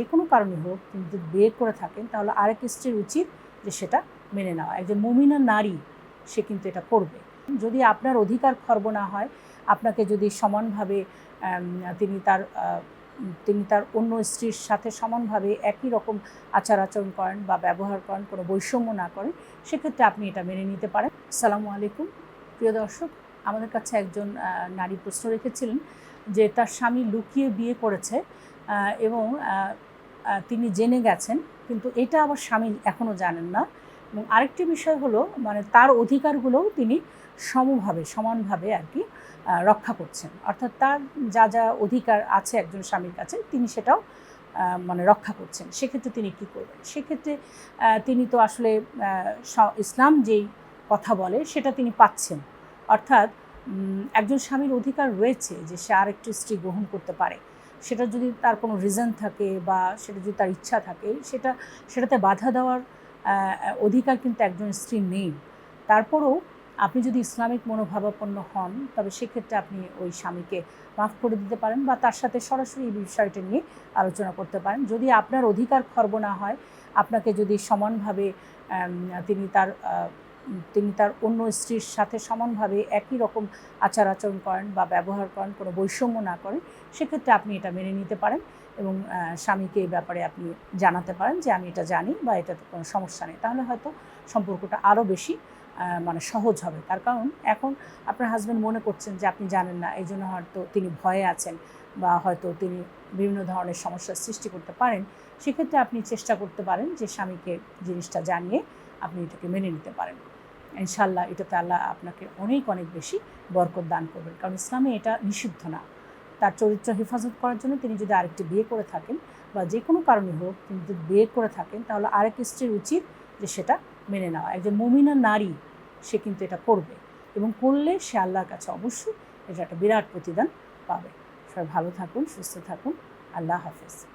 যে কোনো কারণে হোক তিনি যদি বিয়ে করে থাকেন, তাহলে আরেক স্ত্রীর উচিত যে সেটা মেনে নেওয়া। একজন মুমিনা নারী, সে কিন্তু এটা করবে। যদি আপনার অধিকার খর্ব না হয়, আপনাকে যদি সমানভাবে তিনি তার তিনি তার অন্য স্ত্রীর সাথে সমানভাবে একই রকম আচার আচরণ করেন বা ব্যবহার করেন, কোনো বৈষম্য না করেন, সেক্ষেত্রে আপনি এটা মেনে নিতে পারেন। সালামু আলাইকুম। প্রিয় দর্শক, আমাদের কাছে একজন নারী প্রশ্ন রেখেছিলেন যে তার স্বামী লুকিয়ে বিয়ে করেছে এবং তিনি জেনে গেছেন, কিন্তু এটা আবার স্বামী এখনও জানেন না। এবং আরেকটি বিষয় হলো মানে তার অধিকারগুলোও তিনি সমভাবে, সমানভাবে আর কি রক্ষা করছেন। অর্থাৎ তার যা যা অধিকার আছে একজন স্বামীর কাছে, তিনি সেটাও মানে রক্ষা করছেন। সেক্ষেত্রে তিনি কি করবেন? সেক্ষেত্রে তিনি তো আসলে ইসলাম যেই কথা বলে, সেটা তিনি পাচ্ছেন। অর্থাৎ একজন স্বামীর অধিকার রয়েছে যে সে আরেকটি স্ত্রী গ্রহণ করতে পারে। সেটা যদি তার কোনো রিজন থাকে বা সেটা যদি তার ইচ্ছা থাকে, সেটা, সেটাতে বাধা দেওয়ার অধিকার কিন্তু একজন স্ত্রী নেই। তারপরেও আপনি যদি ইসলামিক মনোভাবাপন্ন হন, তবে সেক্ষেত্রে আপনি ওই স্বামীকে মাফ করে দিতে পারেন বা তার সাথে সরাসরি এই বিষয়টা নিয়ে আলোচনা করতে পারেন। যদি আপনার অধিকার খর্ব না হয়, আপনাকে যদি সমানভাবে তিনি তার তিনি তার অন্য স্ত্রীর সাথে সমানভাবে একই রকম আচার আচরণ করেন বা ব্যবহার করেন, কোনো বৈষম্য না করেন, সেক্ষেত্রে আপনি এটা মেনে নিতে পারেন এবং স্বামীকে এই ব্যাপারে আপনি জানাতে পারেন যে আমি এটা জানি বা এটাতে কোনো সমস্যা নেই। তাহলে হয়তো সম্পর্কটা আরও বেশি মানে সহজ হবে। তার কারণ এখন আপনার হাজব্যান্ড মনে করছেন যে আপনি জানেন না, এই জন্য হয়তো তিনি ভয়ে আছেন বা হয়তো তিনি বিভিন্ন ধরনের সমস্যার সৃষ্টি করতে পারেন। সেক্ষেত্রে আপনি চেষ্টা করতে পারেন যে স্বামীকে জিনিসটা জানিয়ে আপনি এটাকে মেনে নিতে পারেন। ইনশাল্লাহ এটাতে আল্লাহ আপনাকে অনেক অনেক বেশি বরকত দান করবেন। কারণ ইসলামে এটা নিষিদ্ধ না। তার চরিত্র হেফাজত করার জন্য তিনি যদি আরেকটি বিয়ে করে থাকেন বা যে কোনো কারণে হোক তিনি যদি বিয়ে করে থাকেন, তাহলে আরেক স্ত্রীর উচিত যে সেটা মেনে নেওয়া। একজন মুমিনা নারী, সে কিন্তু এটা করবে এবং করলে সে আল্লাহর কাছে অবশ্যই এটা একটা বিরাট প্রতিদান পাবে। সবাই ভালো থাকুন, সুস্থ থাকুন। আল্লাহ হাফেজ।